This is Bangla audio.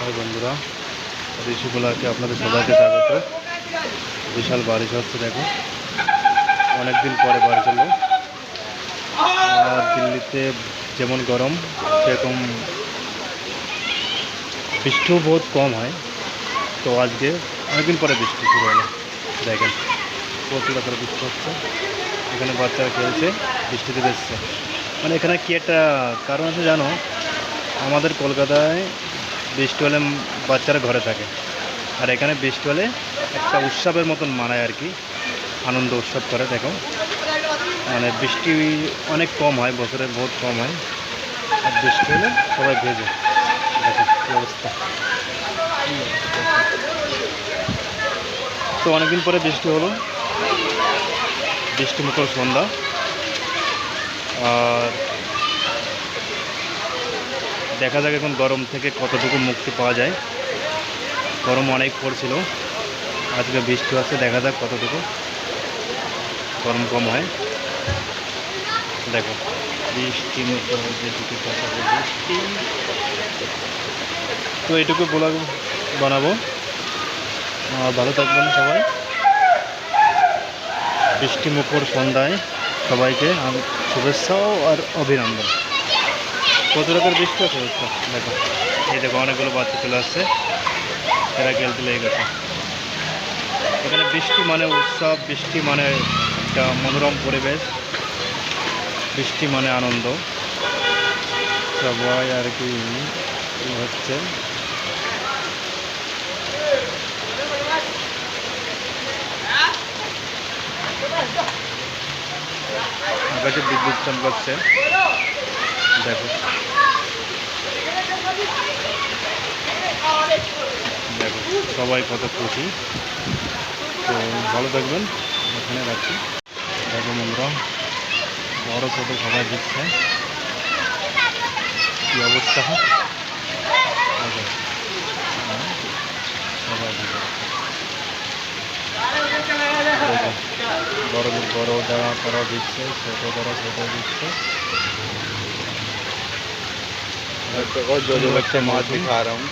বন্ধুরা। ঋষিগুলাকে আপনাদের সবাইকে স্বাগত। বিশাল বারিশ হচ্ছে দেখো। অনেকদিন পরে বাড়ি চলল আর দিল্লিতে যেমন গরম, সেরকম বৃষ্টিও বহুত কম হয়। তো আজকে অনেকদিন পরে বৃষ্টি শুরু হলো। দেখেন, প্রচুর করে বৃষ্টি হচ্ছে। এখানে বাচ্চারা খেলছে, বৃষ্টিতে বেসছে মানে এখানে কি একটা কারণ আছে জানো? আমাদের কলকাতায় বৃষ্টি হলে বাচ্চারা ঘরে থাকে। আর এখানে বৃষ্টি হলে একটা উৎসবের মতন মানায় আর কি। আনন্দ উৎসব করে, দেখো। মানে বৃষ্টি অনেক কম হয়, বছরে বহুত কম হয়। আর বৃষ্টি হলে সবাই ভেজে দেখো কী অবস্থা। তো অনেকদিন পরে বৃষ্টি হলো। বৃষ্টি মুখর সন্ধ্যা। আর দেখা যাক এখন গরম থেকে কতটুকু মুক্তি পাওয়া যায়। গরম অনেক পড়ছিল। আজকে বৃষ্টি আছে দেখা যাক কতটুকু গরম কম হয়। দেখো বৃষ্টি কথা বৃষ্টি। তো এইটুকু বলা বানাবো। ভালো থাকবেন সবাই। বৃষ্টি মুখর সন্ধ্যায় সবাইকে আম- শুভেচ্ছা আর অভিনন্দন। কত রকমের বৃষ্টি আছে? বুঝছ? দেখো। এই দেখো, অনেকগুলো বাচ্চা চলে আসছে। এরা খেলতে লেগে গেছে। এখানে বৃষ্টি মানে উৎসব, বৃষ্টি মানে একটা মনোরম পরিবেশ। বৃষ্টি মানে আনন্দ। সবাই আর কি হচ্ছে। বিদ্যুৎ চমকাচ্ছে। দেখো। দেখো সবাই কত খুশি। তো ভালো থাকবেন এখানে রাখছি। দেখো বন্ধুরা বড় ছোট সবাই দিচ্ছে কি অবস্থা? হ্যাঁ, সবাই বড় বড় দেওয়া করা দিচ্ছে ছোট করা ছোট দিচ্ছে बहुत जो जो बच्चे मौत भी खा रहा हूँ।